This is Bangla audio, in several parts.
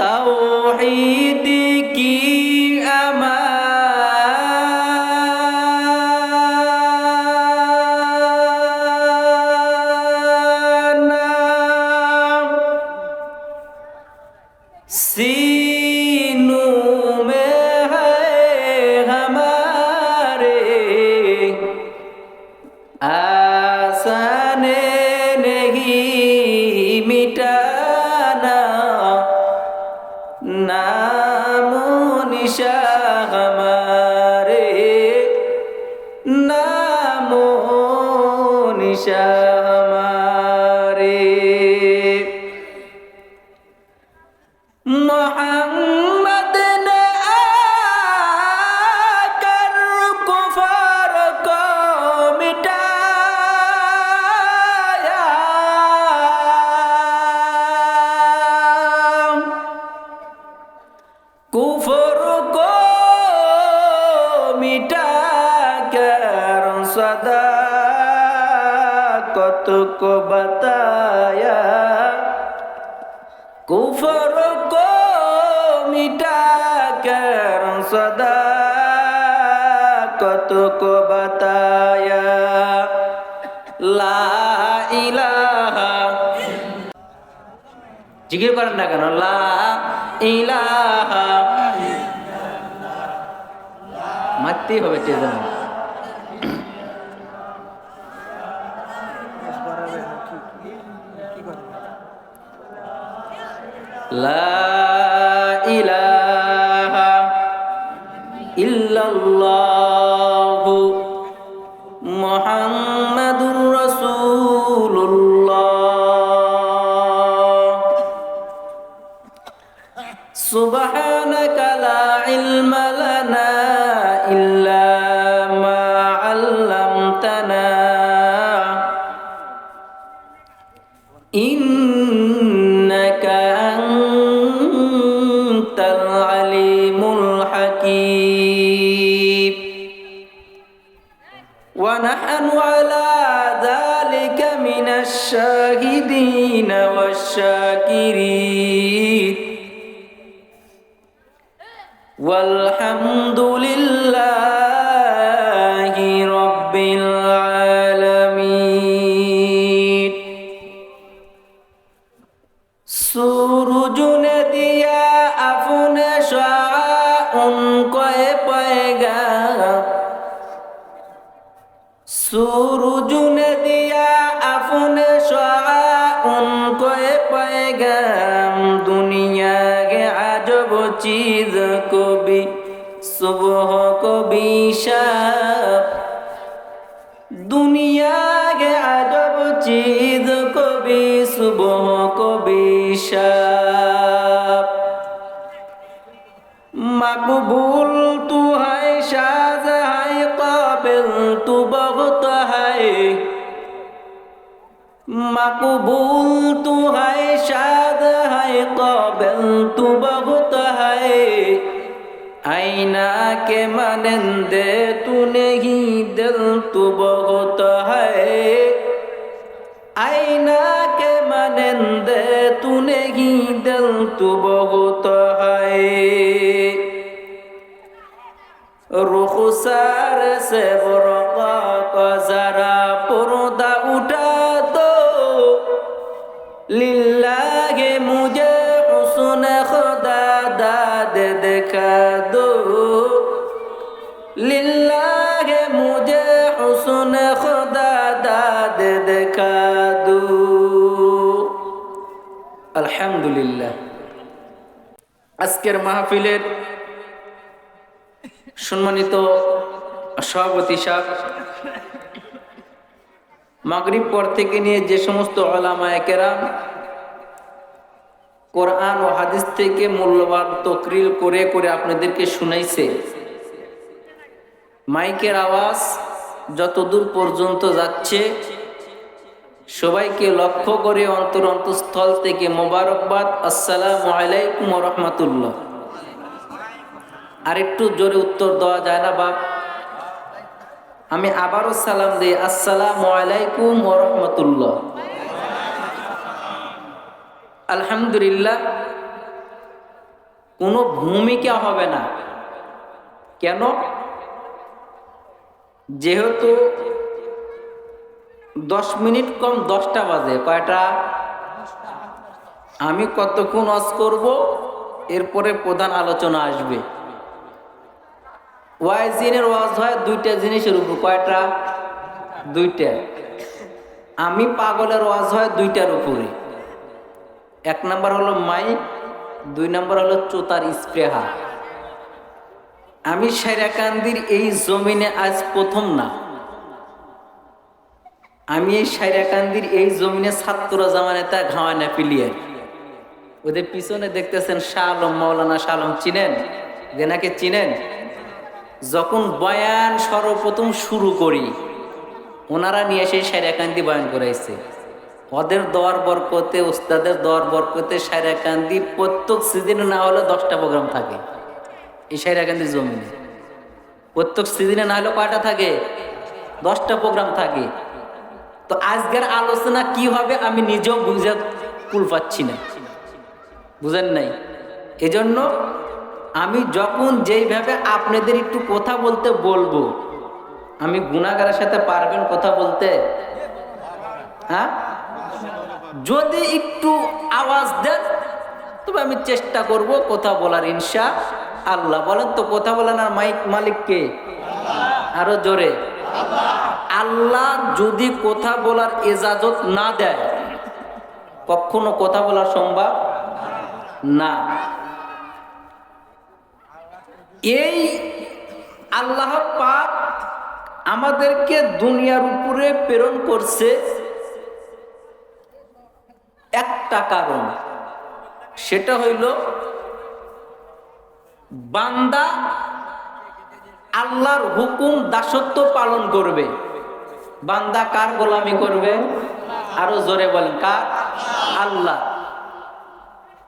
তাওহীদ কি निशा صداقتك بتايا কুফর কো মিটা কর সদা কত কো বতায়া। লা ইলাহা। জিজ্ঞেস করেন না কেন? লা ইলাহা। মারতেই হবে চেতনা لا إله إلا الله उनको पाएगा सूरज ने दिया अपने शाह उनको पाएगा दुनिया के अजब चीज को भी सुबह को भी शाम مقبول تو ہے شاد ہے قابل تو بہت ہے آئینہ کے مانندے تو نہیں دل تو بہت ہے آئینہ کے مانندے تو نہیں دل تو بہت ہے رخسار سے برقا قضا লিল্লাহে মুজে হুসুন খোদা দাদ দেখা দো। লিল্লাহে মুজে হুসুন খোদা দাদ দেখা দো। আলহামদুলিল্লাহ। আজকের মাহফিলের সম্মানিত সভাপতি সাহেব মাগরিব পর থেকে নিয়ে যে সমস্ত আলামা একেরাম কোরআন ও হাদিস থেকে মূল্যবান তকরিল করে করে আপনাদেরকে শুনাইছে। মাইকের আওয়াজ যতদূর পর্যন্ত যাচ্ছে, সবাইকে লক্ষ্য করে অন্তর অন্তঃস্থল থেকে মোবারকবাদ। আসসালামু আলাইকুম রহমতুল্লাহ। আর একটু জোরে উত্তর দেওয়া যায় না বাপ। আমি আবারও সালাম দিই, আসসালামু আলাইকুম রহমতুল্লাহ। আলহামদুলিল্লাহ, কোনো ভূমিকা হবে না। কেন? যেহেতু দশ মিনিট কম, দশটা বাজে। কয়টা? আমি কতক্ষণ অজ করব? এরপরে প্রধান আলোচনা আসবে। ওয়াইজিনের ওয়াজ হয় দুইটা জিনিসের উপর, কয়টা? দুইটা। আমি পাগলের ওয়াজ হয় দুইটার উপরে। এক নাম্বার হলো মাইক দুই নাম্বার হলো চোতার স্প্রেহা আমি সাইরাকান্দির এই জমিনে আজ প্রথম না। আমি এই সাইরাকান্দির এই জমিনে ছাত্র জামানে তা ঘাওয়ানা পিলিয়ার। ওদের পিছনে দেখতেছেন শাহ আলম মৌলানা শাহ আলম চিনেন? যে নাকি চিনেন? যখন বয়ান সর্বপ্রথম শুরু করি, ওনারা নিয়ে এসে সাইরাকান্দি বয়ান করাইছে। ওদের দর বরকতে ওস্তাদের দর বরকতে সাইরাকান্দি প্রত্যেক সিজনে না হলে দশটা প্রোগ্রাম থাকে এই সাইরাকান্দির জমিনে। প্রত্যেক সিজনে না হলে কয়টা থাকে? দশটা প্রোগ্রাম থাকে। তো আজকের আলোচনা কি হবে আমি নিজেও বুঝে কুল পাচ্ছি না। বুঝেন নাই? এজন্য আমি যখন যেইভাবে আপনাদের একটু কথা বলতে বলব, আমি গুণাগারের সাথে পারবেন কথা বলতে? হ্যাঁ? যদি একটু আওয়াজ দেন, তবে আমি চেষ্টা করব কথা বলার, ইনশা আল্লাহ। বলেন তো, কথা বলেন আর মাইক মালিককে আরও জোরে। আল্লাহ যদি কথা বলার এজাজত না দেয়, কখনো কথা বলা সম্ভব না। এই আল্লাহ পাক আমাদেরকে দুনিয়ার উপরে প্রেরণ করছে একটা কারণ। সেটা হইল বান্দা আল্লাহর হুকুম দাসত্ব পালন করবে। বান্দা কার গোলামি করবে? আরও জোরে বলেন, কার? আল্লাহ।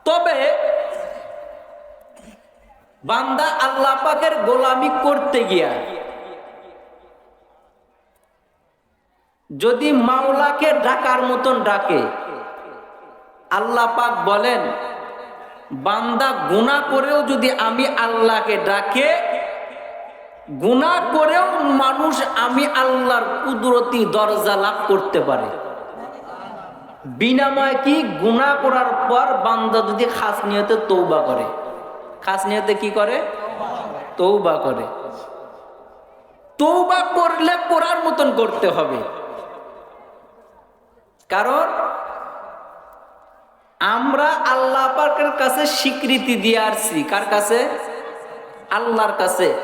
তবে বান্দা আল্লাহ পাকের গোলামি করতে গিয়া, যদি মাওলাকে ডাকার মতন ডাকে, আল্লাহ পাক বলেন, বান্দা গুণা করেও যদি আমি আল্লাহকে ডাকে গুণা করেও মানুষ আমি আল্লাহর কুদরতি দরজা লাভ করতে পারে। বিনাময় কি? গুণা করার পর বান্দা যদি খাস নিয়তে তৌবা করে। খাস নিয়তে কি করে? তৌবা করে। তৌবা করলে করার মতন করতে হবে। কারণ আমরা আল্লাহ পাকের কাছে স্বীকৃতি দিয়ে আসছি। কার কাছে? আল্লাহর কাছে।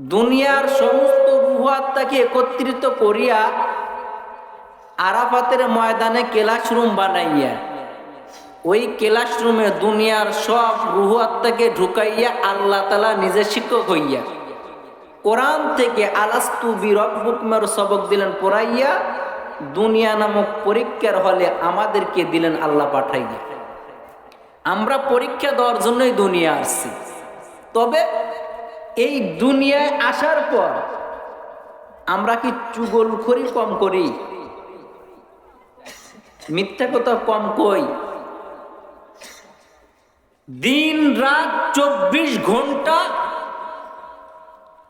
দুনিয়ার সমস্ত রুহাত্মাকে একত্রিত করিয়া আরাফাতের ময়দানে ক্লাসরুম বানাইয়া ওই ক্লাসরুমে দুনিয়ার সব রুহু আত্মাকে ঢুকাইয়া আল্লাহ তালা নিজে শিক্ষক হইয়া কোরআন থেকে আলাস্তু বিরব্বুকমের সবক দিলেন পড়াইয়া, দুনিয়া নামক পরীক্ষার হলে আমাদেরকে দিলেন আল্লাহ পাঠাইয়া। আমরা পরীক্ষা দেওয়ার জন্যই দুনিয়া আসছি। তবে এই দুনিয়ায় আসার পর আমরা কি চুগলখড়ি কম করি? মিথ্যা কথা কম কই? দিন রাত চব্বিশ ঘণ্টা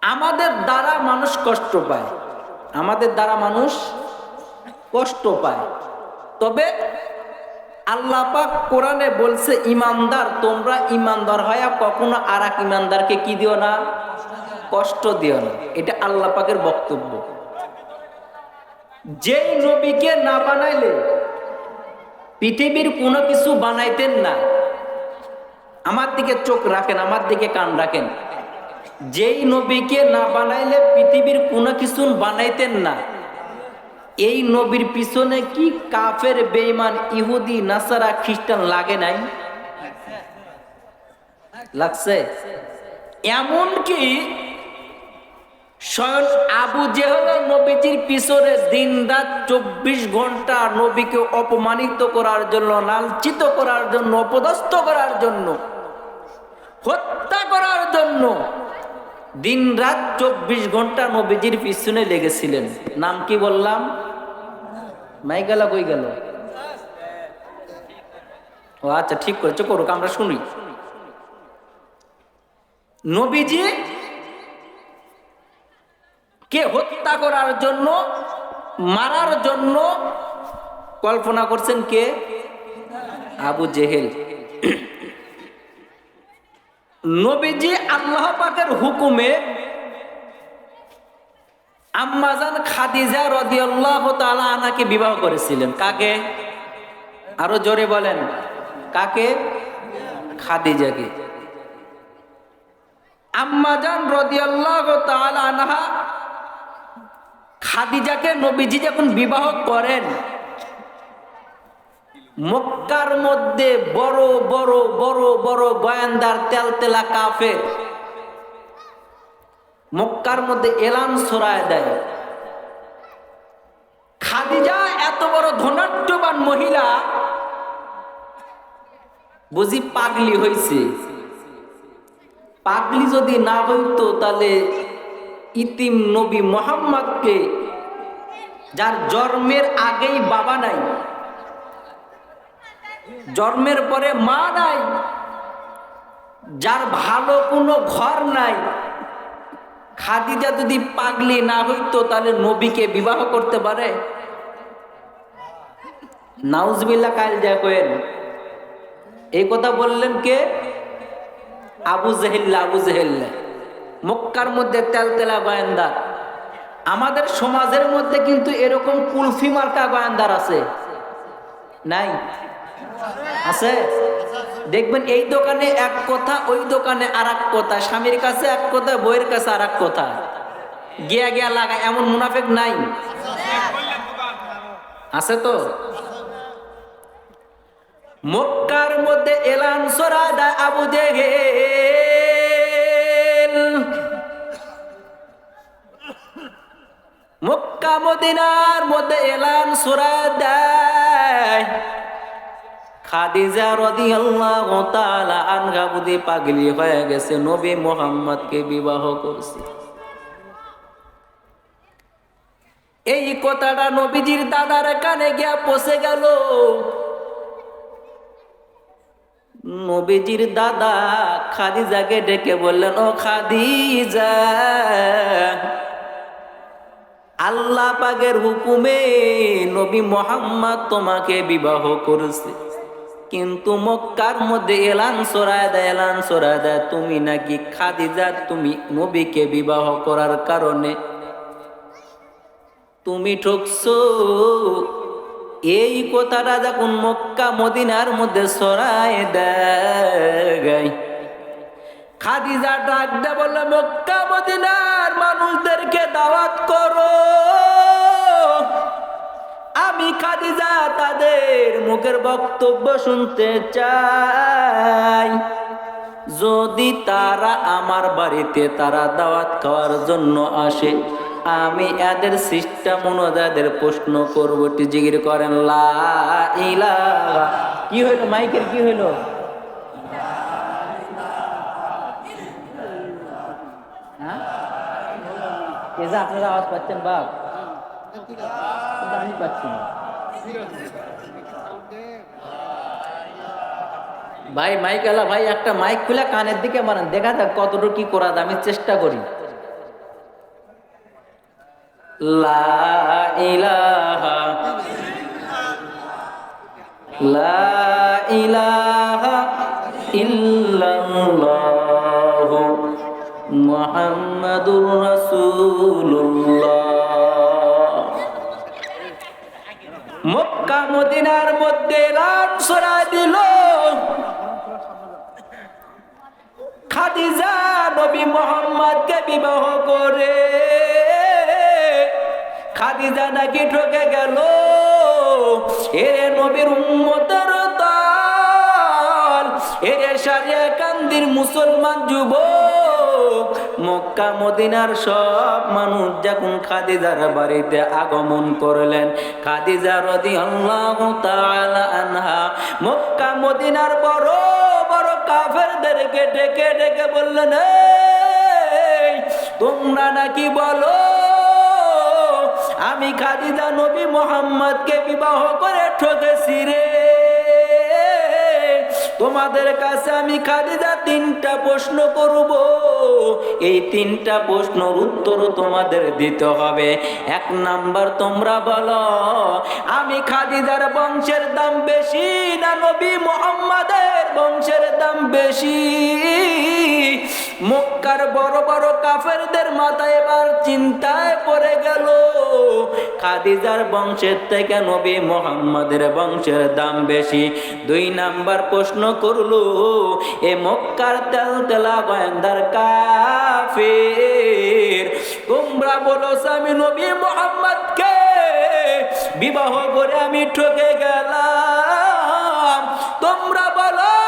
আমাদের দ্বারা মানুষ কষ্ট পায়। আমাদের দ্বারা মানুষ কষ্ট পায়। তবে আল্লাহ পাক কোরআনে বলছে, ইমানদার, তোমরা ইমানদার হয়া কখনো আর এক ইমানদারকে কি দিও না? কষ্ট দিও না। এটা আল্লাহ পাকের বক্তব্য। যেই নবীকে না বানাইলে পৃথিবীর কোনো কিছু বানাইতেন না আমার দিকে চোখ রাখেন, আমার দিকে কান রাখেন। যেই নবীকে না বানাইলে পৃথিবীর কোনো কিছু বানাইতেন না। এই নবীর পিছনে কি কাফের বেইমান ইহুদি, নাসারা, খ্রিস্টান লাগে নাই? লাগছে? এমন কি স্বয়ং আবু জেহল নবীজির পিছনে দিন রাত চব্বিশ ঘণ্টা নবীকে অপমানিত করার জন্য, লাঞ্ছিত করার জন্য, অপদস্থ করার জন্য হত্যা করার জন্য দিন রাত চব্বিশ ঘণ্টা নবীজির পিছনে লেগেছিলেন। নাম কি বললাম? মাই গেল কই গেল? ও আচ্ছা ঠিক করেছে, করুক, আমরা শুনি। নবীজি কে হত্যা করার জন্য, মারার জন্য কল্পনা করছেন কে? আবু জেহেল। নবীজি আল্লাহ পাকের হুকুমে আম্মাজান খাদিজা রদিয়াল্লাহু তাআলা আনাকে বিবাহ করেছিলেন। কাকে? আরও জোরে বলেন। কাকে? খাদিজাকে। আম্মাজান রদিয়াল্লাহু তাআলা আনাহা খাদিজাকে নবীজি যখন বিবাহ করেন মক্কার মধ্যে বড় বড় বড় বড় গয়ান্দার তেলতেলা কাফের। মক্কার মধ্যে এলান সরায় দেয়। খাদিজা এত বড় ধনাঢ্যবান মহিলা, বুঝি পাগলি হইছে। পাগলি যদি না হইতো তাহলে ইতিম নবী মোহাম্মদকে, যার জন্মের আগেই বাবা নাই। জন্মের পরে মা নাই, যার ভালো কোনো ঘর নাই, খাদিজা যদি পাগলি না হইতো, তাহলে নবীকে বিবাহ করতে পারে? নাউজবিল্লা কাল দেখেন এই কথা বললেন কে? আবু জেহিল্লা আবু জেহিল্লা। মক্কার মধ্যে তেলতেলা গোয়েন্দার আমাদের সমাজের মধ্যে কিন্তু এরকম কুলফি মার্কা গোয়েন্দার আছে। নাই? আছে? দেখবেন এই দোকানে এক কথা, ওই দোকানে আর এক কথা, স্বামীর কাছে এক কথা, বইয়ের কাছে আর এক কথা। গিয়া গিয়া লাগা এমন মুনাফেক নাই। আছে তো? মক্কার মধ্যে এলান সরাদা আবু জেহেল। মক্কা মদিনার মধ্যে এলান সরাদায় খাদিজা রাদিয়াল্লাহু তাআলা আনহা বুদি পাগলি হয়ে গেছে, নবী মুহাম্মদকে বিবাহ করছে। এই কথাটা নবীজির দাদার কানে গিয়া পৌঁছে গেল। নবীজির দাদা খাদিজাকে ডেকে বললেন, ও খাদিজা, আল্লাহ পাগের হুকুমে নবী মোহাম্মদ তোমাকে বিবাহ করেছে। কিন্তু মক্কার মধ্যে এলান সরায় দেয়, এলান সরায় দেয়, তুমি নাকি খাদিজা? তুমি নবীকে বিবাহ করার কারণে তুমি ঠকছো? এই কথাটা যখন মক্কা মদিনার মধ্যে সরায় দেয়, খাদিজা ডাক দে বললে, মক্কা মদিনার মানুষদেরকে দাওয়াত করো। আমি খাদিজা তাদের মুখের বক্তব্য শুনতে চাই। যদি তারা আমার বাড়িতে তারা দাওয়াত খাওয়ার জন্য আসে, আমি এদের সিস্টেম অনুযায়ী প্রশ্ন করব। জিগির করেন, লা ইলাহা। কি হইল মাইকের, কি হইল? হ্যাঁ? আপনারা আওয়াজ পাচ্ছেন, বাপ? পাচ্ছি না। ভাই মাইক আলা, ভাই, একটা মাইক খুলে কানের দিকে মারেন, দেখা যাক কতটুকু কি করা আমি চেষ্টা করি। মুহাম্মাদুর রাসূলুল্লাহ। মক্কা মদিনার মধ্যে রাত সরা দিল। খাদিজা নবী মোহাম্মদকে বিবাহ করে। খাদিজা নাকি ঠকে গেল। এরে নবীর উম্মতের দল এরে সারিয়া কান্দির মুসলমান যুবক। মক্কা মদিনার সব মানুষ যখন খাদিজার বাড়িতে আগমন করলেন খাদিজা রদি আল্লাহ আনহা মক্কা মদিনার বড় বড় কাফেরদেরকে ডেকে ডেকে বললেন "এই, তোমরা নাকি বলো আমি খাদিজা নবী মোহাম্মদকে বিবাহ করে ঠকেছি রে। তোমাদের কাছে আমি খাদিজা তিনটা প্রশ্ন করব। এই তিনটা প্রশ্নর উত্তর তোমাদের দিতে হবে। এক নাম্বার তোমরা বলো, আমি খাদিজার বংশের দাম বেশি না নবী মোহাম্মদের বংশের দাম বেশি? মক্কার বড় বড় কাফেরদের মাথায় এবার চিন্তায় পড়ে গেল। খাদিজার বংশের থেকে নবী মোহাম্মদের বংশের দাম বেশি। দুই নাম্বার প্রশ্ন করল, এ মক্কার তেল তেলা গোয়েন্দার কাফের। তোমরা বলো আমি নবী মোহাম্মদকে বিবাহ করে আমি ঠকে গেলাম। তোমরা বলো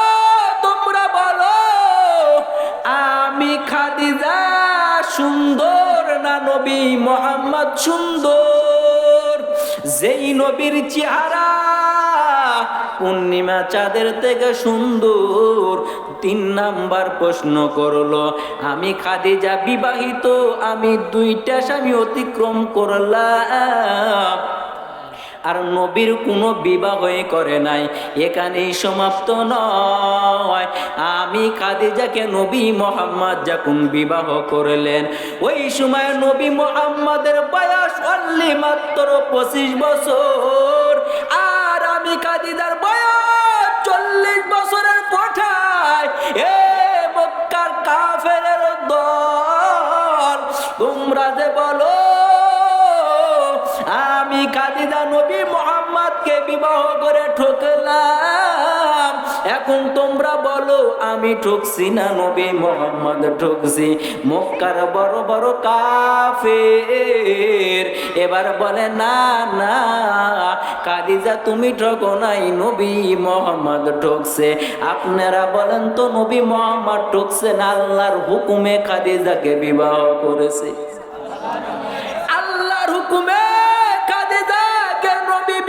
সুন্দর না নবী মোহাম্মদ সুন্দর? যেই নবীর চেহারা পূর্ণিমা চাঁদের থেকে সুন্দর। তিন নাম্বার প্রশ্ন করল, আমি খাদিজা বিবাহিত, আমি দুইটা স্বামী অতিক্রম করলাম। আর নবীর কোনো বিবাহই করে নাই। এখানেই সমাপ্ত নয়। আমি খাদিজাকে নবী মোহাম্মদ যখন বিবাহ করলেন, ওই সময় নবী মোহাম্মদের বয়স অনলি মাত্র পঁচিশ বছর। আর আমি খাদিজার বয়স চল্লিশ বছরের কোঠায়। এ মক্কার কাফের দল, তোমরা যে বলো আমি খাদিজা নবী মোহাম্মদকে বিবাহ করে ঠকলাম। এখন তোমরা বলো, আমি ঠকছি না নবী মোহাম্মদ ঠকছি? মক্কার বড় বড় কাফের। এবার বলে, না না খাদিজা তুমি ঠকো নাই, নবী মোহাম্মদ ঠকছে। আপনারা বলেন তো, নবী মোহাম্মদ ঠকছে না, আল্লাহর হুকুমে খাদিজাকে বিবাহ করেছে। আল্লাহর হুকুমে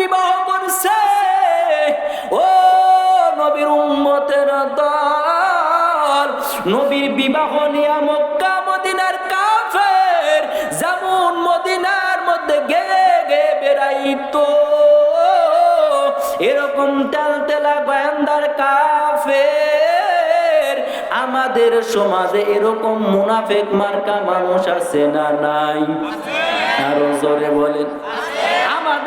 বিবাহ করছে। ও নবীর উম্মতের দল নবীর বিবাহ নিয়া মক্কা, মদিনার কাফের। যেমন মদিনার মধ্যে গে গে বেড়াইতো। এরকম তেল তেলা গোয়েন্দার কাফের। আমাদের সমাজে এরকম মুনাফেক মার্কা মানুষ আছে না নাই? আরও জোরে বলেন।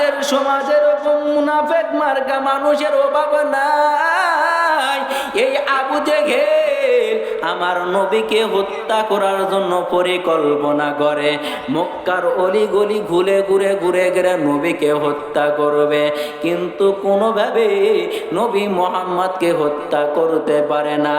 আমাদের সমাজে এরকম মুনাফেক মার্কা মানুষের অভাব নাই। এই আবু জেঘেল আমার নবীকে হত্যা করার জন্য পরিকল্পনা করে। মক্কার অলি গলি ঘুরে ঘুরে ঘুরে ঘুরে নবীকে হত্যা করবে। কিন্তু কোনোভাবে নবী মোহাম্মদকে হত্যা করতে পারে না।